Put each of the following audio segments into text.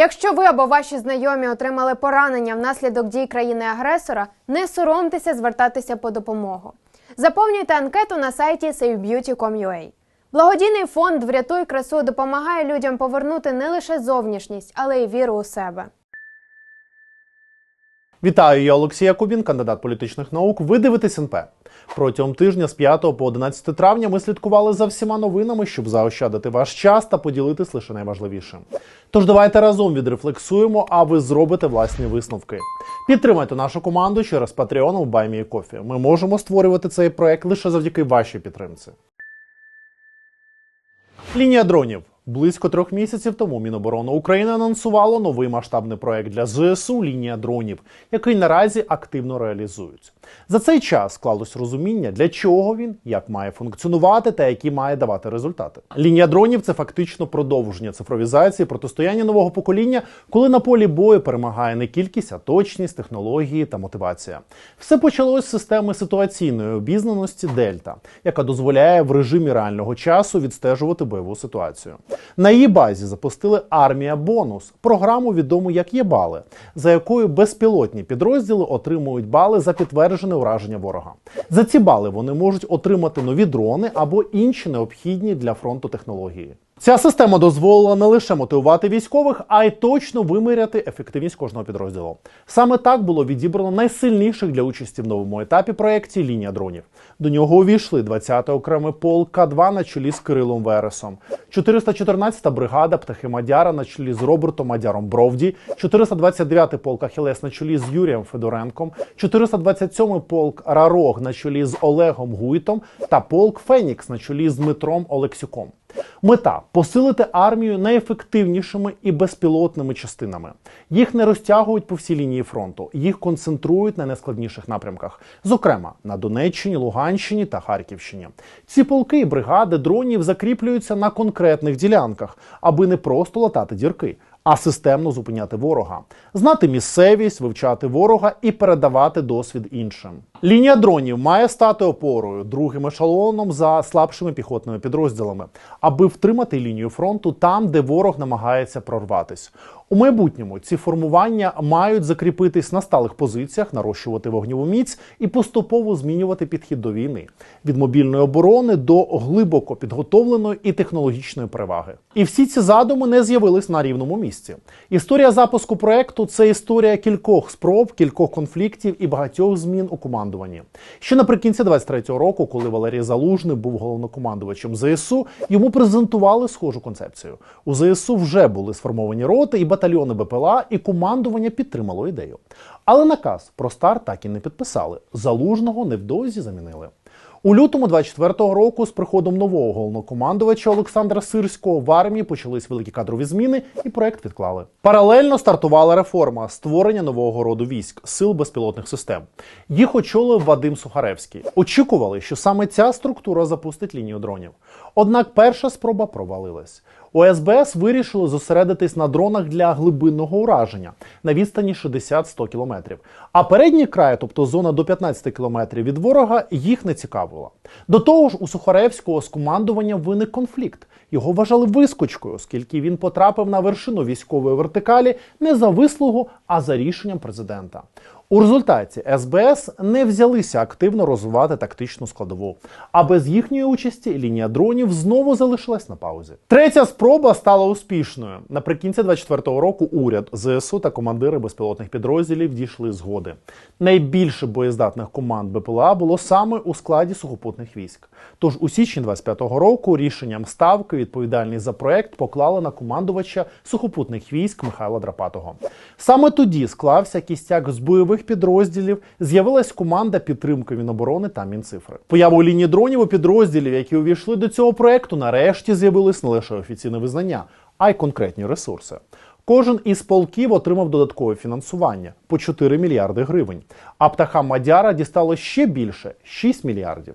Якщо ви або ваші знайомі отримали поранення внаслідок дій країни-агресора, не соромтеся звертатися по допомогу. Заповнюйте анкету на сайті savebeauty.com.ua. Благодійний фонд Врятуй красу допомагає людям повернути не лише зовнішність, але й віру у себе. Вітаю, я Олексій Якубін, кандидат політичних наук. Ви дивитесь НП. Протягом тижня з 5 по 11 травня ми слідкували за всіма новинами, щоб заощадити ваш час та поділитись лише найважливішим. Тож давайте разом відрефлексуємо, а ви зробите власні висновки. Підтримайте нашу команду через Patreon в Кофі. Ми можемо створювати цей проект лише завдяки вашій підтримці. Лінія дронів. Близько трьох місяців тому Міноборони України анонсувало новий масштабний проект для ЗСУ Лінія дронів, який наразі активно реалізують. За цей час склалось розуміння, для чого він, як має функціонувати та які має давати результати. Лінія дронів це фактично продовження цифровізації, протистояння нового покоління, коли на полі бою перемагає не кількість, а точність, технології та мотивація. Все почалось з системи ситуаційної обізнаності Дельта, яка дозволяє в режимі реального часу відстежувати бойову ситуацію. На її базі запустили армія бонус, програму відому як ЄБАЛи, за якою безпілотні підрозділи отримують бали за підтверджене ураження ворога. За ці бали вони можуть отримати нові дрони або інші необхідні для фронту технології. Ця система дозволила не лише мотивувати військових, а й точно виміряти ефективність кожного підрозділу. Саме так було відібрано найсильніших для участі в новому етапі проєкті лінія дронів. До нього увійшли 20-й окремий полк К2 на чолі з Кирилом Вересом, 414-та бригада Птахи Мадяра на чолі з Робертом Мадяром Бровді, 429-й полк Ахілес на чолі з Юрієм Федоренком, 427-й полк Рарог на чолі з Олегом Гуйтом та полк Фенікс на чолі з Дмитром Олексюком. Мета посилити армію найефективнішими і безпілотними частинами. Їх не розтягують по всій лінії фронту, їх концентрують на найскладніших напрямках, зокрема на Донеччині, Луганщині та Харківщині. Ці полки і бригади дронів закріплюються на конкретних ділянках, аби не просто латати дірки. А системно зупиняти ворога, знати місцевість, вивчати ворога і передавати досвід іншим. Лінія дронів має стати опорою другим ешелоном за слабшими піхотними підрозділами, аби втримати лінію фронту там, де ворог намагається прорватись. У майбутньому ці формування мають закріпитись на сталих позиціях, нарощувати вогневу міць і поступово змінювати підхід до війни від мобільної оборони до глибоко підготовленої і технологічної переваги. І всі ці задуми не з'явились на рівному місці. Історія запуску проекту це історія кількох спроб, кількох конфліктів і багатьох змін у командуванні. Ще наприкінці 23-го року, коли Валерій Залужний був головнокомандувачем ЗСУ, йому презентували схожу концепцію. У ЗСУ вже були сформовані роти і батальйони БПЛА, і командування підтримало ідею. Але наказ про старт так і не підписали. Залужного невдовзі замінили. У лютому 24-го року з приходом нового головнокомандувача Олександра Сирського в армії почались великі кадрові зміни, і проект відклали. Паралельно стартувала реформа створення нового роду військ сил безпілотних систем. Їх очолив Вадим Сухаревський. Очікували, що саме ця структура запустить лінію дронів. Однак перша спроба провалилась. У СБС вирішили зосередитись на дронах для глибинного ураження на відстані 60-100 кілометрів. А передній край, тобто зона до 15 кілометрів від ворога, їх не цікавила. До того ж, у Сухаревського з командуванням виник конфлікт. Його вважали вискочкою, оскільки він потрапив на вершину військової вертикалі не за вислугу, а за рішенням президента. У результаті СБС не взялися активно розвивати тактичну складову, а без їхньої участі лінія дронів знову залишилась на паузі. Третя спроба стала успішною. Наприкінці 24-го року уряд ЗСУ та командири безпілотних підрозділів дійшли згоди. Найбільше боєздатних команд БПЛА було саме у складі сухопутних військ. Тож у січні 25-го року рішенням ставки відповідальність за проект поклали на командувача сухопутних військ Михайла Драпатого. Саме тоді склався кістяк з бойових підрозділів, з'явилась команда підтримки Міноборони та Мінцифри. Появу лінії дронів у підрозділів, які увійшли до цього проекту, нарешті з'явилось не лише офіційне визнання, а й конкретні ресурси. Кожен із полків отримав додаткове фінансування по 4 мільярди гривень. А птахам Мадяра дістало ще більше 6 мільярдів.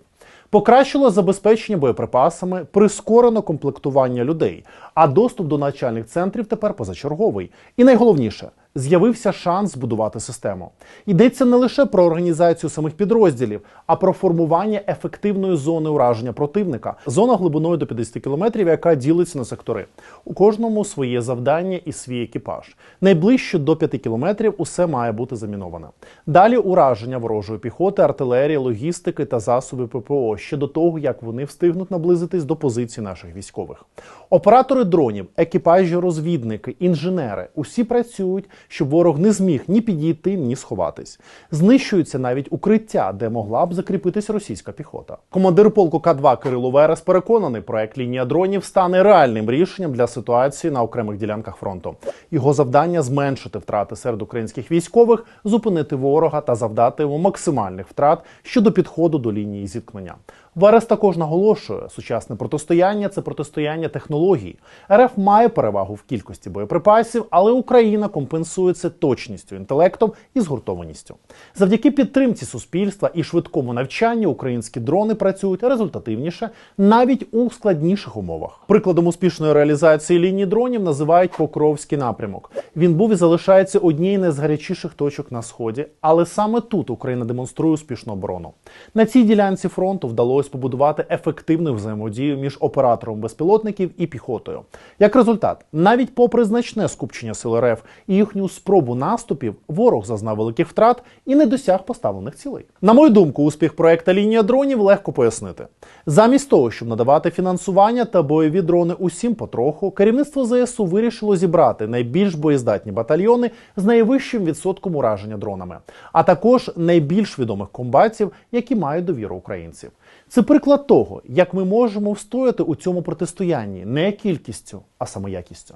Покращило забезпечення боєприпасами, прискорено комплектування людей, а доступ до навчальних центрів тепер позачерговий. І найголовніше з'явився шанс збудувати систему. Йдеться не лише про організацію самих підрозділів, а про формування ефективної зони ураження противника. Зона глибиною до 50 кілометрів, яка ділиться на сектори. У кожному своє завдання і свій екіпаж. Найближче до 5 кілометрів усе має бути заміноване. Далі ураження ворожої піхоти, артилерії, логістики та засоби ППО ще до того, як вони встигнуть наблизитись до позицій наших військових. Оператори дронів, екіпажі, розвідники, інженери усі працюють, щоб ворог не зміг ні підійти, ні сховатись. Знищуються навіть укриття, де могла б закріпитись російська піхота. Командир полку К2 Кирило Верес переконаний, проект лінія дронів стане реальним рішенням для ситуації на окремих ділянках фронту. Його завдання зменшити втрати серед українських військових, зупинити ворога та завдати йому максимальних втрат щодо підходу до лінії зіткнення. Верес також наголошує, сучасне протистояння це протистояння технологій. РФ має перевагу в кількості боєприпасів, але Україна компенсує це точністю, інтелектом і згуртованістю. Завдяки підтримці суспільства і швидкому навчанню українські дрони працюють результативніше навіть у складніших умовах. Прикладом успішної реалізації лінії дронів називають Покровський напрямок. Він був і залишається однією з найзгарячіших точок на сході, але саме тут Україна демонструє успішну оборону. На цій ділянці фронту вдалося побудувати ефективну взаємодію між оператором безпілотників і піхотою. Як результат, навіть попри значне скупчення сил РФ і їхню спробу наступів, ворог зазнав великих втрат і не досяг поставлених цілей. На мою думку, успіх проекту лінія дронів легко пояснити. Замість того, щоб надавати фінансування та бойові дрони усім потроху, керівництво ЗСУ вирішило зібрати найбільш боєздатні батальйони з найвищим відсотком ураження дронами, а також найбільш відомих комбатів, які мають довіру українців. Це приклад того, як ми можемо встояти у цьому протистоянні не кількістю, а саме якістю.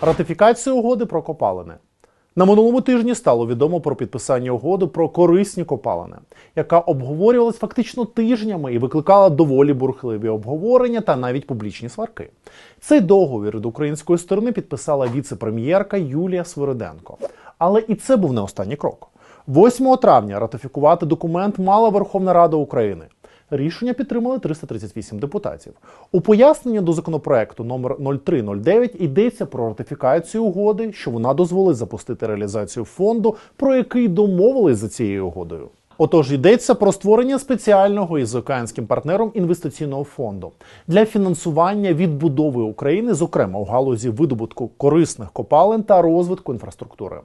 Ратифікація угоди про копалини. На минулому тижні стало відомо про підписання угоди про корисні копалини, яка обговорювалась фактично тижнями і викликала доволі бурхливі обговорення та навіть публічні сварки. Цей договір від української сторони підписала віце-прем'єрка Юлія Свириденко. Але і це був не останній крок. 8 травня ратифікувати документ мала Верховна Рада України. Рішення підтримали 338 депутатів. У поясненні до законопроекту номер 0309 йдеться про ратифікацію угоди, що вона дозволить запустити реалізацію фонду, про який домовились за цією угодою. Отож йдеться про створення спеціального із океанським партнером інвестиційного фонду для фінансування відбудови України, зокрема у галузі видобутку корисних копалин та розвитку інфраструктури.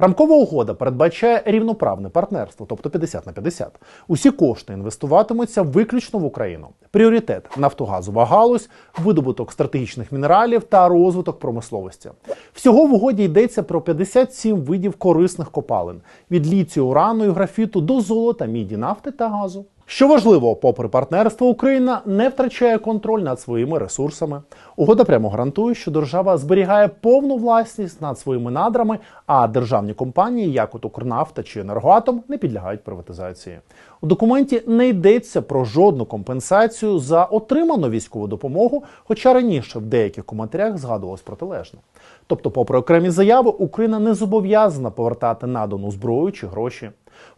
Рамкова угода передбачає рівноправне партнерство, тобто 50 на 50. Усі кошти інвестуватимуться виключно в Україну. Пріоритет нафтогазова галузь, видобуток стратегічних мінералів та розвиток промисловості. Всього в угоді йдеться про 57 видів корисних копалин від ліцію, урану і графіту до золота, міді, нафти та газу. Що важливо, попри партнерство, Україна не втрачає контроль над своїми ресурсами. Угода прямо гарантує, що держава зберігає повну власність над своїми надрами, а державні компанії, як от Укрнафта чи Енергоатом, не підлягають приватизації. У документі не йдеться про жодну компенсацію за отриману військову допомогу, хоча раніше в деяких коментарях згадувалось протилежне. Тобто, попри окремі заяви, Україна не зобов'язана повертати надану зброю чи гроші.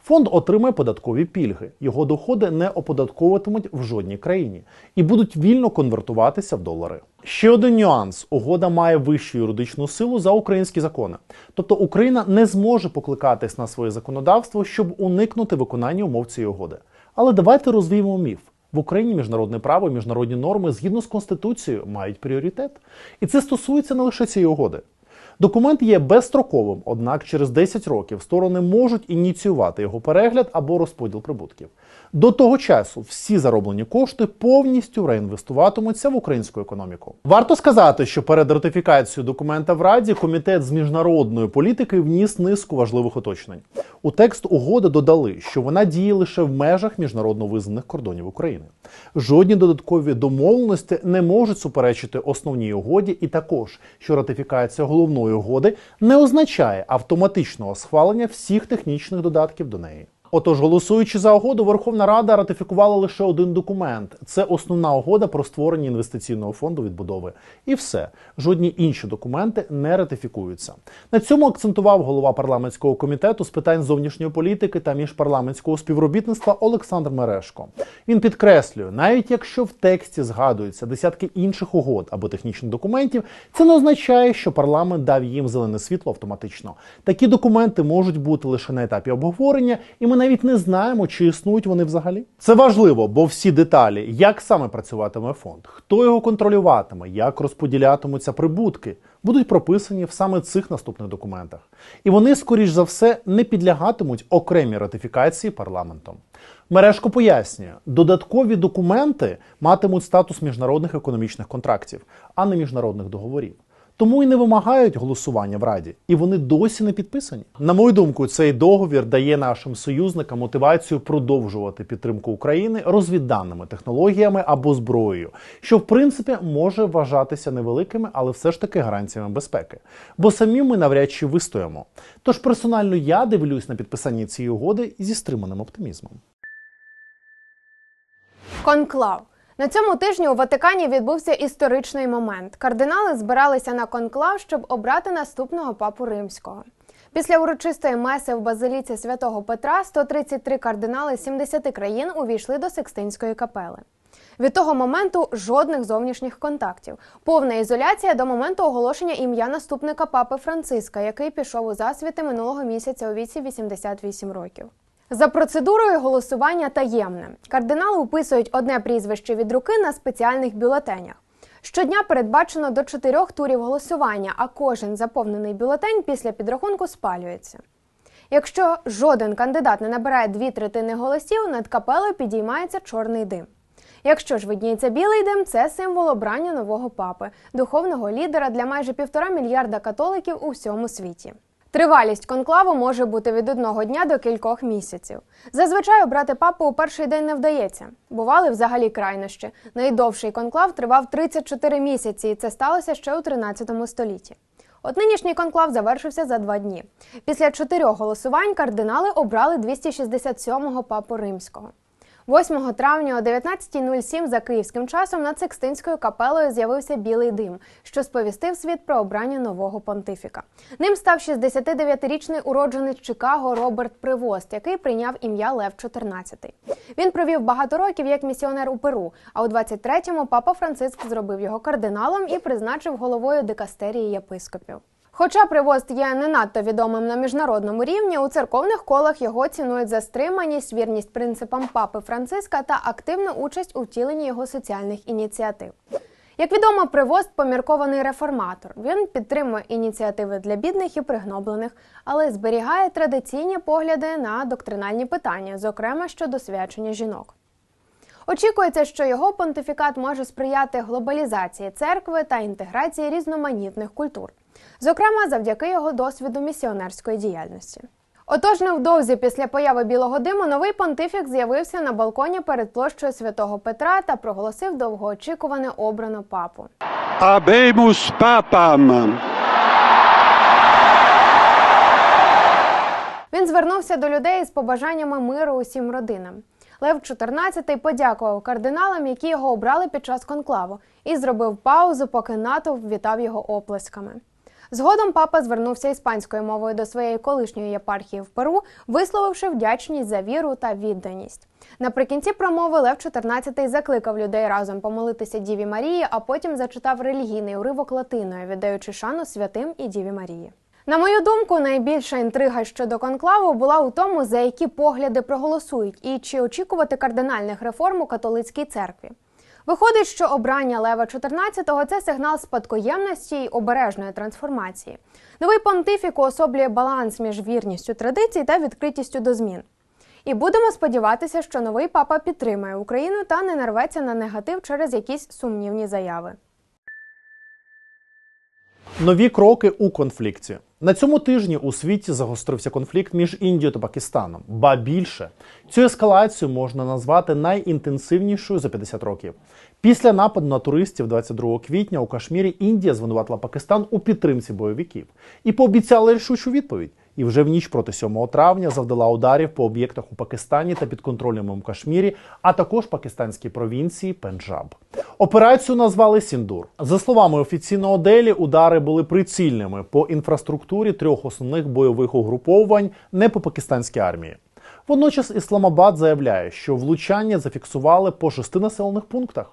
Фонд отримає податкові пільги. Його доходи не оподатковуватимуть в жодній країні і будуть вільно конвертуватися в долари. Ще один нюанс: угода має вищу юридичну силу за українські закони. Тобто Україна не зможе покликатись на своє законодавство, щоб уникнути виконання умов цієї угоди. Але давайте розвіємо міф. В Україні міжнародне право і міжнародні норми згідно з конституцією мають пріоритет, і це стосується не лише цієї угоди. Документ є безстроковим, однак через 10 років сторони можуть ініціювати його перегляд або розподіл прибутків. До того часу всі зароблені кошти повністю реінвестуватимуться в українську економіку. Варто сказати, що перед ратифікацією документа в Раді комітет з міжнародної політики вніс низку важливих уточнень. У текст угоди додали, що вона діє лише в межах міжнародно визнаних кордонів України. Жодні додаткові домовленості не можуть суперечити основній угоді, і також що ратифікація головної угоди не означає автоматичного схвалення всіх технічних додатків до неї. Отож, голосуючи за угоду, Верховна Рада ратифікувала лише один документ: це основна угода про створення інвестиційного фонду відбудови. І все, жодні інші документи не ратифікуються. На цьому акцентував голова парламентського комітету з питань зовнішньої політики та міжпарламентського співробітництва Олександр Мерешко. Він підкреслює, навіть якщо в тексті згадуються десятки інших угод або технічних документів, це не означає, що парламент дав їм зелене світло автоматично. Такі документи можуть бути лише на етапі обговорення, і ми навіть не знаємо, чи існують вони взагалі. Це важливо, бо всі деталі, як саме працюватиме фонд, хто його контролюватиме, як розподілятимуться прибутки, будуть прописані в саме цих наступних документах. І вони, скоріш за все, не підлягатимуть окремій ратифікації парламентом. Мережко пояснює, додаткові документи матимуть статус міжнародних економічних контрактів, а не міжнародних договорів. Тому і не вимагають голосування в Раді, і вони досі не підписані. На мою думку, цей договір дає нашим союзникам мотивацію продовжувати підтримку України розвідданими технологіями або зброєю, що в принципі може вважатися невеликими, але все ж таки гарантіями безпеки. Бо самі ми навряд чи вистоїмо. Тож персонально я дивлюсь на підписання цієї угоди зі стриманим оптимізмом. Конклав. На цьому тижні у Ватикані відбувся історичний момент. Кардинали збиралися на конклав, щоб обрати наступного папу римського. Після урочистої меси в базиліці святого Петра 133 кардинали з 70 країн увійшли до Секстинської капели. Від того моменту жодних зовнішніх контактів, повна ізоляція до моменту оголошення ім'я наступника папи Франциска, який пішов у засвіти минулого місяця у віці 88 років. За процедурою голосування таємне. Кардинали уписують одне прізвище від руки на спеціальних бюлетенях. Щодня передбачено до чотирьох турів голосування, а кожен заповнений бюлетень після підрахунку спалюється. Якщо жоден кандидат не набирає дві третини голосів, над капелою підіймається чорний дим. Якщо ж видніється білий дим, це символ обрання нового папи, духовного лідера для майже півтора мільярда католиків у всьому світі. Тривалість конклаву може бути від одного дня до кількох місяців. Зазвичай обрати папу у перший день не вдається. Бували взагалі крайнощі. Найдовший конклав тривав 34 місяці, і це сталося ще у 13 столітті. От нинішній конклав завершився за два дні. Після чотирьох голосувань кардинали обрали 267-го папу римського. 8 травня о 19.07 за київським часом над Секстинською капелою з'явився білий дим, що сповістив світ про обрання нового понтифіка. Ним став 69-річний уродженець Чикаго Роберт Привост, який прийняв ім'я Лев XIV. Він провів багато років як місіонер у Перу. А у 23-му папа Франциск зробив його кардиналом і призначив головою дикастерії єпископів. Хоча привост є не надто відомим на міжнародному рівні, у церковних колах його цінують за стриманість, вірність принципам папи Франциска та активну участь у втіленні його соціальних ініціатив. Як відомо, привост поміркований реформатор. Він підтримує ініціативи для бідних і пригноблених, але зберігає традиційні погляди на доктринальні питання, зокрема щодо свячення жінок. Очікується, що його понтифікат може сприяти глобалізації церкви та інтеграції різноманітних культур, зокрема завдяки його досвіду місіонерської діяльності. Отож, невдовзі після появи білого диму новий понтифік з'явився на балконі перед площею святого Петра та проголосив довгоочікуване обрано папу. Habemus papam. Він звернувся до людей з побажаннями миру усім родинам. Лев XIV подякував кардиналам, які його обрали під час конклаву, і зробив паузу, поки натовп вітав його оплесками. Згодом папа звернувся іспанською мовою до своєї колишньої єпархії в Перу, висловивши вдячність за віру та відданість. Наприкінці промови Лев XIV закликав людей разом помолитися Діві Марії, а потім зачитав релігійний уривок латиною, віддаючи шану святим і Діві Марії. На мою думку, найбільша інтрига щодо конклаву була у тому, за які погляди проголосують і чи очікувати кардинальних реформ у католицькій церкві. Виходить, що обрання Лева XIV – це сигнал спадкоємності й обережної трансформації. Новий понтифік уособлює баланс між вірністю традицій та відкритістю до змін. І будемо сподіватися, що новий папа підтримає Україну та не нарветься на негатив через якісь сумнівні заяви. Нові кроки у конфлікті. На цьому тижні у світі загострився конфлікт між Індією та Пакистаном. Ба більше цю ескалацію можна назвати найінтенсивнішою за 50 років. Після нападу на туристів 22 квітня у Кашмірі Індія звинуватила Пакистан у підтримці бойовиків і пообіцяла рішучу відповідь. І вже в ніч проти 7 травня завдала ударів по об'єктах у Пакистані та підконтрольному Кашмірі, а також пакистанській провінції Пенджаб. Операцію назвали Сіндур. За словами офіційного Делі, удари були прицільними по інфраструктурі трьох основних бойових угруповань, не по пакистанській армії. Водночас Ісламабад заявляє, що влучання зафіксували по шести населених пунктах.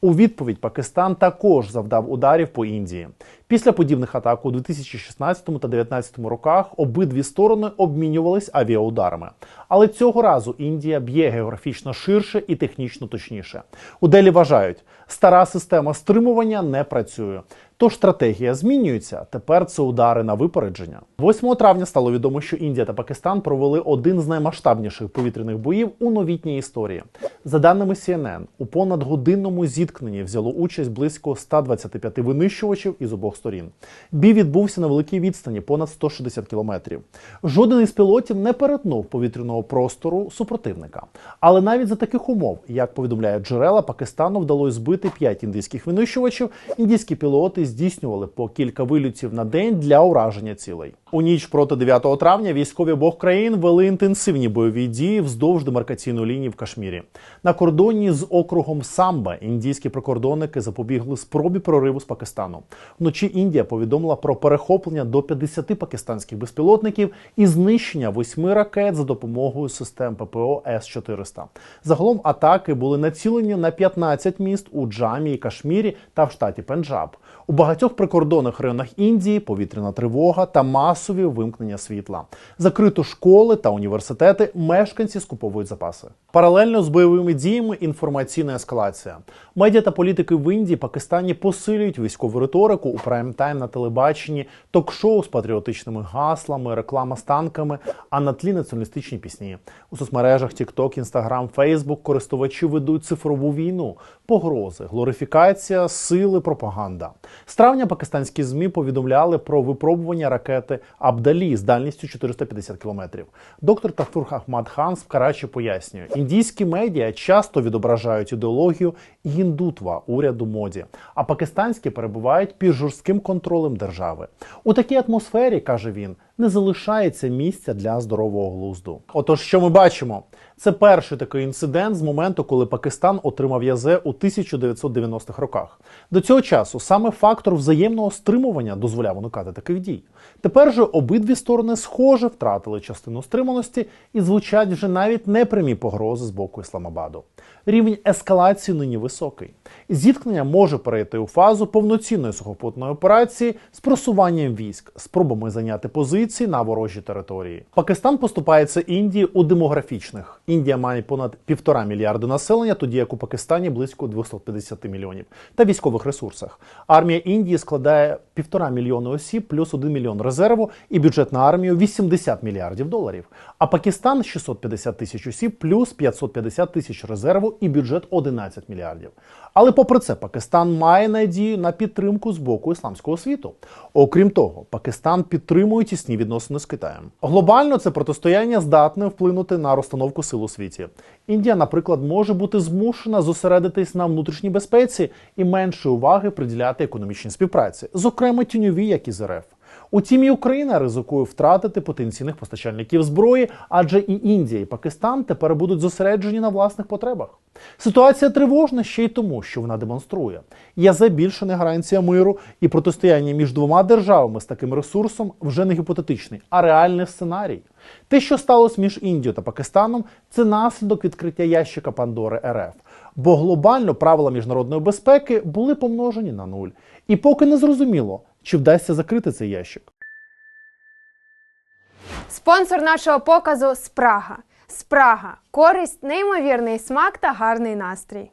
У відповідь Пакистан також завдав ударів по Індії. Після подібних атак у 2016 та 2019 роках обидві сторони обмінювались авіаударами. Але цього разу Індія б'є географічно ширше і технічно точніше. У Делі вважають, стара система стримування не працює. Тож стратегія змінюється. Тепер це удари на випередження. 8 травня стало відомо, що Індія та Пакистан провели один з наймасштабніших повітряних боїв у новітній історії. За даними CNN, у понадгодинному зіткненні взяло участь близько 125 винищувачів із обох сторін. Бій відбувся на великій відстані, понад 160 кілометрів. Жоден із пілотів не перетнув повітряного простору супротивника. Але навіть за таких умов, як повідомляють джерела, Пакистану вдалося збити 5 індійських винищувачів. Індійські пілоти здійснювали по кілька вильотів на день для ураження цілей. У ніч проти 9 травня військові обох країн вели інтенсивні бойові дії вздовж демаркаційної лінії в Кашмірі. На кордоні з округом Самба індійські прикордонники запобігли спробі прориву з Пакистану. Вночі Індія повідомила про перехоплення до 50 пакистанських безпілотників і знищення восьми ракет за допомогою систем ППО С-400. Загалом атаки були націлені на 15 міст у Джамі і Кашмірі та в штаті Пенджаб. У багатьох прикордонних районах Індії повітряна тривога та масові вимкнення світла. Закрито школи та університети. Мешканці скуповують запаси. Паралельно з бойовими діями інформаційна ескалація. Медіа та політики в Індії, Пакистані посилюють військову риторику у прайм-тайм на телебаченні, ток-шоу з патріотичними гаслами, реклама з танками, а на тлі націоналістичні пісні. У соцмережах TikTok, Instagram, Facebook користувачі ведуть цифрову війну, погрози, глорифікація, сили, пропаганда. З травня пакистанські змі повідомляли про випробування ракети Абдалі з дальністю 450 кілометрів. Доктор Тафур Ахмад Хан з Карачі пояснює, індійські медіа часто відображають ідеологію гіндутва уряду моді, а пакистанські перебувають під жорстким контролем держави. У такій атмосфері каже він. Не залишається місця для здорового глузду. Отож, що ми бачимо? Це перший такий інцидент з моменту, коли Пакистан отримав язе у 1990-х роках. До цього часу саме фактор взаємного стримування дозволяв уникати таких дій. Тепер же обидві сторони схоже втратили частину стриманості і звучать вже навіть непрямі погрози з боку Ісламабаду. Рівень ескалації нині високий. Зіткнення може перейти у фазу повноцінної сухопутної операції з просуванням військ, спробами зайняти позиції на ворожій території. Пакистан поступається Індії у демографічних. Індія має понад півтора мільярди населення, тоді як у Пакистані близько 250 мільйонів, та військових ресурсах. Армія Індії складає півтора мільйона осіб, плюс 1 мільйон резерву, і бюджет на армію 80 мільярдів доларів. А Пакистан 650 тисяч осіб, плюс 550 тисяч резерву і бюджет 11 мільярдів. Але попри це, Пакистан має надію на підтримку з боку ісламського світу. Окрім того, Пакистан підтримує тісні відносини з Китаєм. Глобально це протистояння здатне вплинути на розстановку сил у світі. Індія, наприклад, може бути змушена зосередитись на внутрішній безпеці і менше уваги приділяти економічній співпраці, зокрема тіньові, як із РФ. Утім, і Україна ризикує втратити потенційних постачальників зброї, адже і Індія, і Пакистан тепер будуть зосереджені на власних потребах. Ситуація тривожна ще й тому, що вона демонструє. Язе більше не гарантія миру, і протистояння між двома державами з таким ресурсом вже не гіпотетичний, а реальний сценарій. Те, що сталося між Індією та Пакистаном, це наслідок відкриття ящика Пандори РФ. Бо глобально правила міжнародної безпеки були помножені на нуль. І поки не зрозуміло, чи вдасться закрити цей ящик. Спонсор нашого показу Спрага. Спрага користь, неймовірний смак та гарний настрій.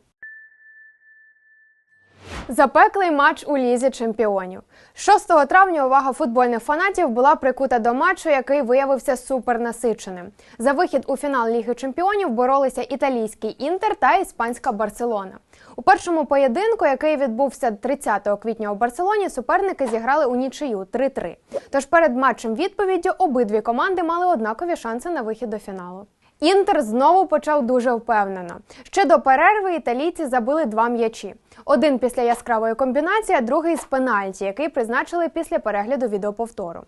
Запеклий матч у лізі чемпіонів. 6 травня увага футбольних фанатів була прикута до матчу, який виявився супернасиченим. За вихід у фінал Ліги Чемпіонів боролися італійський інтер та іспанська Барселона. У першому поєдинку, який відбувся 30 квітня у Барселоні, суперники зіграли у нічию 3-3. Тож перед матчем відповіддю обидві команди мали однакові шанси на вихід до фіналу. Інтер знову почав дуже впевнено. Ще до перерви італійці забили два м'ячі. Один після яскравої комбінації, а другий з пенальті, який призначили після перегляду відеоповтору.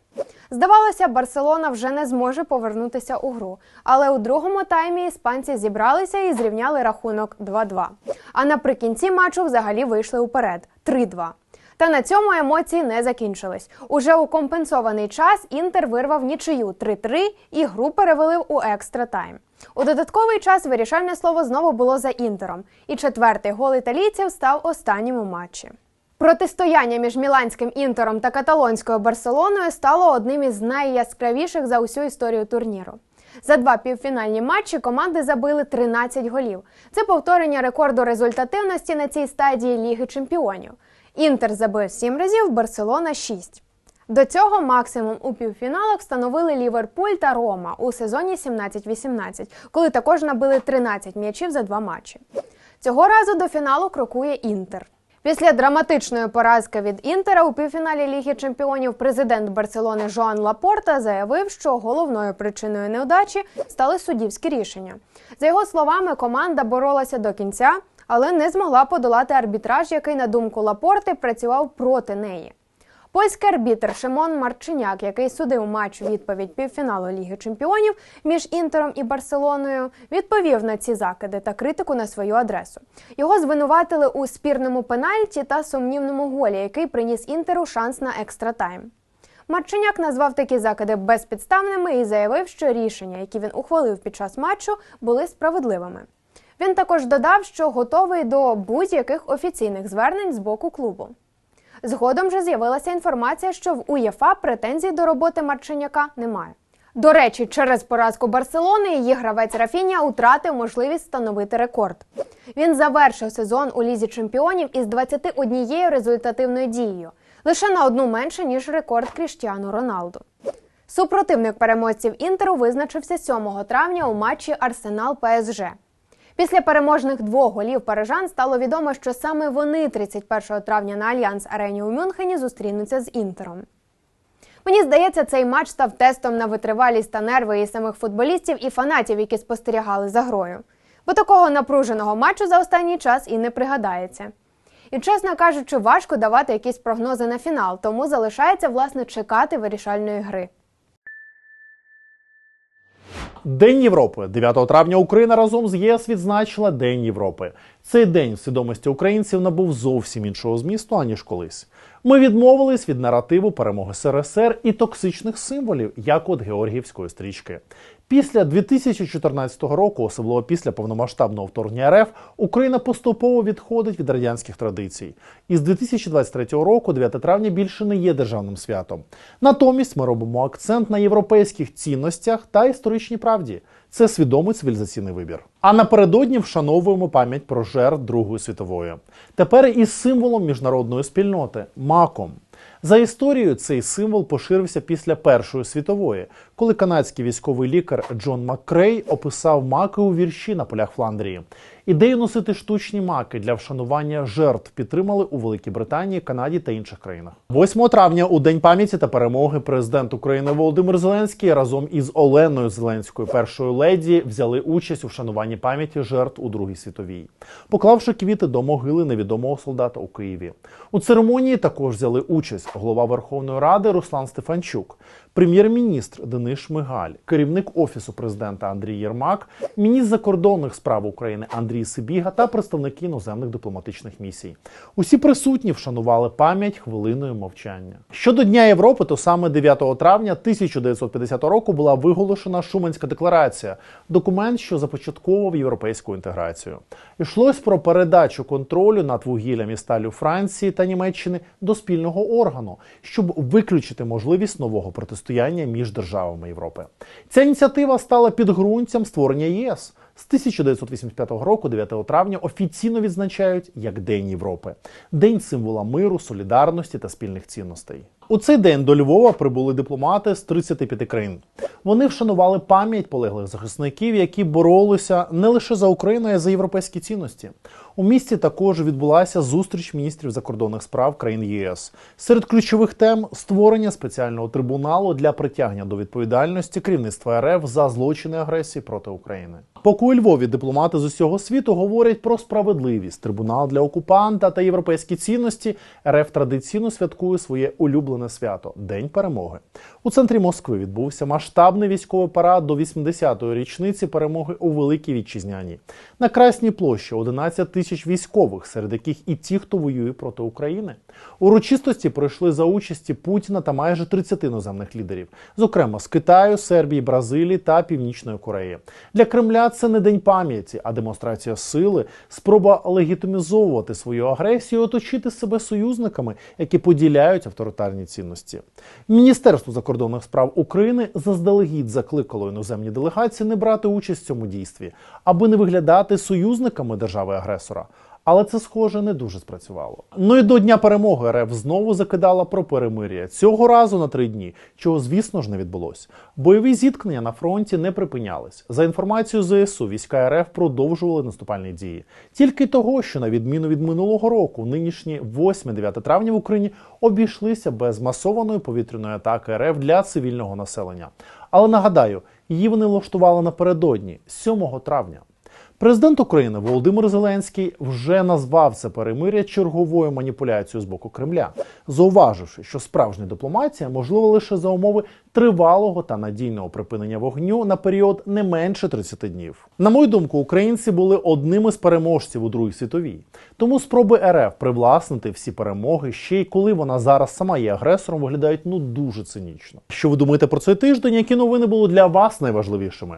Здавалося, Барселона вже не зможе повернутися у гру. Але у другому таймі іспанці зібралися і зрівняли рахунок 2-2. А наприкінці матчу взагалі вийшли уперед 3-2. Та на цьому емоції не закінчились. Уже у компенсований час Інтер вирвав нічию 3-3 і гру перевели у екстра тайм. У додатковий час вирішальне слово знову було за інтером, і четвертий гол італійців став останнім у матчі. Протистояння між міланським інтером та каталонською Барселоною стало одним із найяскравіших за усю історію турніру. За два півфінальні матчі команди забили 13 голів. Це повторення рекорду результативності на цій стадії Ліги Чемпіонів. Інтер забив 7 разів, Барселона 6. До цього максимум у півфіналах встановили Ліверпуль та Рома у сезоні 17-18, коли також набили 13 м'ячів за два матчі. Цього разу до фіналу крокує Інтер. Після драматичної поразки від Інтера у півфіналі Ліги Чемпіонів президент Барселони Жоан Лапорта заявив, що головною причиною неудачі стали суддівські рішення. За його словами, команда боролася до кінця, але не змогла подолати арбітраж, який, на думку Лапорти, працював проти неї. Польський арбітр Шимон Марчиняк, який судив матч відповідь півфіналу Ліги Чемпіонів між Інтером і Барселоною, відповів на ці закиди та критику на свою адресу. Його звинуватили у спірному пенальті та сумнівному голі, який приніс Інтеру шанс на екстра тайм. Марчиняк назвав такі закиди безпідставними і заявив, що рішення, які він ухвалив під час матчу, були справедливими. Він також додав, що готовий до будь-яких офіційних звернень з боку клубу. Згодом же з'явилася інформація, що в УЄФА претензій до роботи Марчиняка немає. До речі, через поразку Барселони її гравець Рафіня утратив можливість встановити рекорд. Він завершив сезон у лізі чемпіонів із 21 результативною дією, лише на одну менше ніж рекорд Кріштіану Роналду. Супротивник переможців Інтеру визначився 7 травня у матчі Арсенал ПСЖ. Після переможних двох голів парижан стало відомо, що саме вони 31 травня на Альянс Арені у Мюнхені зустрінуться з Інтером. Мені здається, цей матч став тестом на витривалість та нерви і самих футболістів і фанатів, які спостерігали за грою. Бо такого напруженого матчу за останній час і не пригадається. І, чесно кажучи, важко давати якісь прогнози на фінал, тому залишається власне чекати вирішальної гри. День Європи 9 травня Україна разом з ЄС відзначила День Європи. Цей день в свідомості українців набув зовсім іншого змісту аніж колись. Ми відмовились від наративу перемоги СРСР і токсичних символів, як от Георгіївської стрічки. Після 2014 року, особливо після повномасштабного вторгнення РФ, Україна поступово відходить від радянських традицій. І з 2023 року, 9 травня, більше не є державним святом. Натомість ми робимо акцент на європейських цінностях та історичній правді. Це свідомий цивілізаційний вибір. А напередодні вшановуємо пам'ять про жертв Другої світової. Тепер із символом міжнародної спільноти маком. За історією, цей символ поширився після Першої світової, коли канадський військовий лікар Джон Маккрей описав маки у вірші на полях Фландрії. Ідею носити штучні маки для вшанування жертв підтримали у Великій Британії, Канаді та інших країнах. 8 травня, у день пам'яті та перемоги, президент України Володимир Зеленський разом із Оленою Зеленською, першою леді, взяли участь у вшануванні пам'яті жертв у Другій світовій, поклавши квіти до могили невідомого солдата у Києві. У церемонії також взяли участь голова Верховної Ради Руслан Стефанчук, прем'єр-міністр Денис Шмигаль, керівник офісу президента Андрій Єрмак, міністр закордонних справ України Андрій Сибіга та представники іноземних дипломатичних місій. Усі присутні вшанували пам'ять хвилиною мовчання. Щодо Дня Європи, то саме 9 травня 1950 року була виголошена Шуменська декларація, документ, що започатковував європейську інтеграцію. Йшлось про передачу контролю над вугіллям і сталю Франції та Німеччини до спільного органу, щоб виключити можливість нового протистояння між державами Європи. Ця ініціатива стала підґрунтям створення ЄС. З 1985 року, 9 травня, офіційно відзначають як День Європи, день символа миру, солідарності та спільних цінностей. У цей день до Львова прибули дипломати з 35 країн. Вони вшанували пам'ять полеглих захисників, які боролися не лише за Україну, а й за європейські цінності. У місті також відбулася зустріч міністрів закордонних справ країн ЄС. Серед ключових тем створення спеціального трибуналу для притягнення до відповідальності керівництва РФ за злочини агресії проти України. Поки у Львові дипломати з усього світу говорять про справедливість, трибунал для окупанта та європейські цінності, РФ традиційно святкує своє улюблене свято День перемоги. У центрі Москви відбувся масштабний військовий парад до 80-ї річниці перемоги у Великій Вітчизняній. На Красній площі 11 тисяч військових, серед яких і ті, хто воює проти України. Урочистості пройшли за участі Путіна та майже 30 іноземних лідерів, зокрема з Китаю, Сербії, Бразилії та Північної Кореї. Для Кремля це не день пам'яті, а демонстрація сили, спроба легітимізовувати свою агресію, оточити себе союзниками, які поділяють авторитарні цінності. Міністерство закордонних справ України заздалегідь закликало іноземні делегації не брати участь в цьому дійстві, аби не виглядати союзниками держави-агресора. Але це, схоже, не дуже спрацювало. Ну і до Дня перемоги РФ знову закидала про перемир'я. Цього разу на три дні, чого, звісно ж, не відбулось. Бойові зіткнення на фронті не припинялись. За інформацією ЗСУ, війська РФ продовжували наступальні дії. Тільки того, що на відміну від минулого року, нинішні 8-9 травня в Україні обійшлися без масованої повітряної атаки РФ для цивільного населення. Але нагадаю, її вони влаштували напередодні, 7 травня. Президент України Володимир Зеленський вже назвав це перемир'я черговою маніпуляцією з боку Кремля, зауваживши, що справжня дипломатія можлива лише за умови тривалого та надійного припинення вогню на період не менше 30 днів. На мою думку, українці були одним із переможців у Другій світовій. Тому спроби РФ привласнити всі перемоги, ще й коли вона зараз сама є агресором, виглядають ну дуже цинічно. Що ви думаєте про цей тиждень? Які новини були для вас найважливішими?